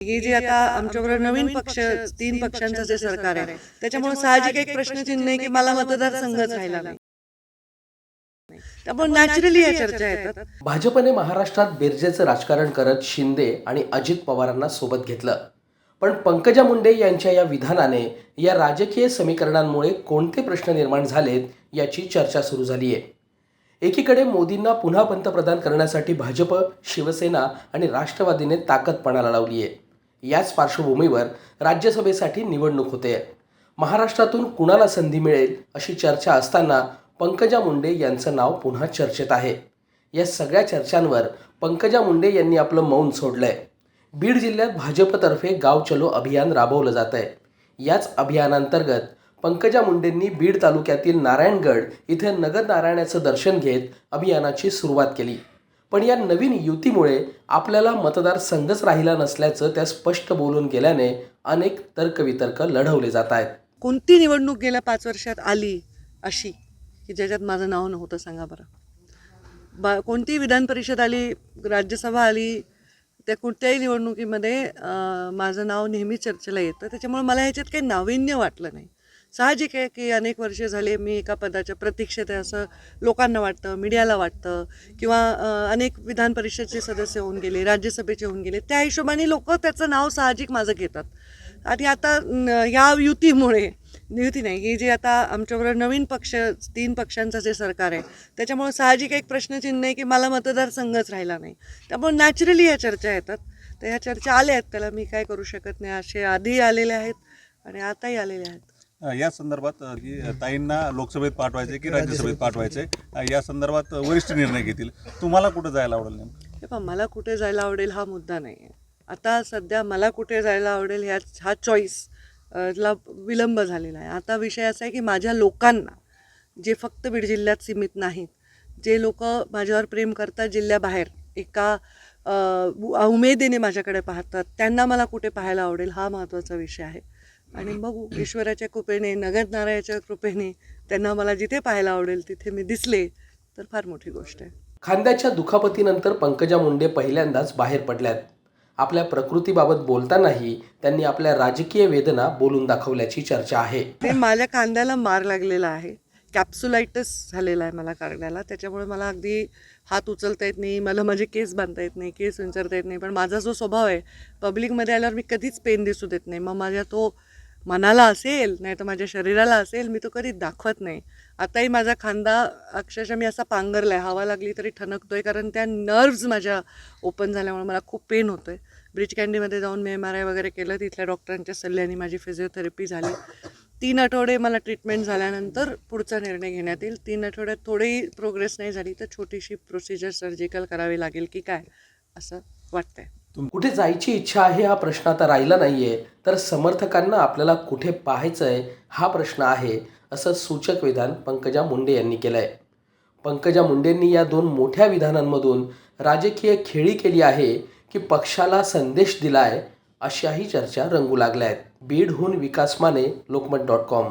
हे जे आता आमच्याबरोबर नवीन पक्ष तीन पक्षांचं जे सरकार आहे त्याच्यामुळे साहजिक एक प्रश्नचिन्ह आहे की मला मतदारसंघच राहिला नाही. त्यामुळे नॅचरली या चर्चा येतात. भाजपने महाराष्ट्रात बेरजेचं राजकारण करत शिंदे आणि अजित पवारांना सोबत घेतलं. पण पंकजा मुंडे यांच्या या विधानाने या राजकीय समीकरणांमुळे कोणते प्रश्न निर्माण झालेत याची चर्चा सुरू झाली आहे एकीकडे मोदींना पुन्हा पंतप्रधान करण्यासाठी भाजप शिवसेना आणि राष्ट्रवादीने ताकद पणाला लावली आहे याच पार्श्वभूमीवर राज्यसभेसाठी निवडणूक होते. महाराष्ट्रातून कुणाला संधी मिळेल अशी चर्चा असताना पंकजा मुंडे यांचं नाव पुन्हा चर्चेत आहे. या सगळ्या चर्चांवर पंकजा मुंडे यांनी आपलं मौन सोडलं आहे बीड जिल्ह्यात भाजपतर्फे गाव चलो अभियान राबवलं जात आहे याच अभियानांतर्गत पंकजा मुंडेंनी बीड तालुक्यातील नारायणगड इथे नगर नारायणाचं दर्शन घेत अभियानाची सुरुवात केली. पण या नवीन युतीमुळे आपल्याला मतदारसंघच राहिला नसल्याचं त्या स्पष्ट बोलून गेल्याने अनेक तर्कवितर्क लढवले जात आहेत. कोणती निवडणूक गेल्या पाच वर्षात आली अशी? की ज्याच्यात माझं नाव नव्हतं सांगा बरं. बा कोणती विधान परिषद आली राज्यसभा आली त्या कोणत्याही निवडणुकीमध्ये माझं नाव नेहमी चर्चेला येतं. त्याच्यामुळे मला ह्याच्यात काही नाविन्य वाटलं नाही. साहजिक आहे की अनेक वर्षे झाले मी एका पदाच्या प्रतीक्षेत आहे असं लोकांना वाटतं मीडियाला वाटतं किंवा अनेक विधान परिषदचे सदस्य होऊन गेले राज्यसभेचे होऊन गेले. त्या हिशोबाने लोक त्याचं नाव साहजिक माझं घेतात. आणि आता या युतीमुळे युती नाही ही जे आता आमच्याबरोबर नवीन पक्ष तीन पक्षांचं जे सरकार आहे त्याच्यामुळे साहजिक एक प्रश्नचिन्ह आहे की मला मतदारसंघच राहिला नाही. त्यामुळे नॅचरली या चर्चा येतात. तर ह्या चर्चा आल्या आहेत त्याला मी काय करू शकत नाही असे आधी आलेले आहेत आणि आताही आलेले आहेत. या संदर्भात की ताईंना लोकसभेत पाठवायचे की राज्यसभेत पाठवायचे या संदर्भात वरिष्ठ निर्णय घेतील. तुम्हाला कुठं जायला आवडेल नेमकं? हे पहा मला कुठे जायला आवडेल हा मुद्दा नाही आहे आता सध्या मला कुठे जायला आवडेल ह्या हा चॉईस ला विलंब झालेला आहे. आता विषय असा आहे की माझ्या लोकांना जे फक्त बीड जिल्ह्यात सीमित नाहीत जे लोक माझ्यावर प्रेम करतात जिल्ह्याबाहेर एका उमेदीने माझ्याकडे पाहतात त्यांना मला कुठे पाहायला आवडेल हा महत्त्वाचा विषय आहे. आणि बघू ईश्वराच्या कृपेने नगरनारायणाच्या कृपेने त्यांना मला जिथे पाहायला आवडेल तिथे मी दिसले तर फार मोठी गोष्ट आहे. खांद्याच्या दुखापतीनंतर पंकजा मुंडे पहिल्यांदाच बाहेर पडल्यात. आपल्या प्रकृतीबाबत बोलतानाही त्यांनी आपल्या राजकीय वेदना बोलून दाखवल्याची चर्चा आहे. ते माझ्या कांद्याला मार लागलेला आहे. कॅप्सुलायटस झालेला आहे मला काढण्याला त्याच्यामुळे मला अगदी हात उचलता येत नाही मला माझे केस बांधता येत नाही केस विंचरता येत नाही. पण माझा जो स्वभाव आहे पब्लिकमध्ये आल्यावर मी कधीच पेन दिसू देत नाही. मग माझ्या तो मनाला असेल नाही तर माझ्या शरीराला असेल मी तो कधी दाखवत नाही. आताही माझा खांदा अक्षरशः मी असा पांघरला आहे हवा लागली तरी ठणकतो आहे कारण त्या नर्व्ज माझ्या ओपन झाल्यामुळे मला खूप पेन होतोय. ब्रिज कँडीमध्ये जाऊन मी एम आर आय वगैरे केलं तिथल्या डॉक्टरांच्या सल्ल्याने माझी फिजिओथेरपी झाली. तीन आठवडे मला ट्रीटमेंट झाल्यानंतर पुढचा निर्णय घेण्यात येईल. तीन आठवड्यात थोडीही प्रोग्रेस नाही झाली तर छोटीशी प्रोसिजर सर्जिकल करावी लागेल की काय असं वाटतंय. कुठे जायची इच्छा आहे हा प्रश्न आता राहिला नाही आहे तर समर्थकांना आपल्याला कुठे पाहायचं आहे हा प्रश्न आहे असं सूचक विधान पंकजा मुंडे यांनी केलं आहे पंकजा मुंडेंनी या दोन मोठ्या विधानांमधून राजकीय खेळी केली आहे की पक्षाला संदेश दिला आहे अशाही चर्चा रंगू लागल्या आहेत. बीडहून विकास माने लोकमत डॉट कॉम.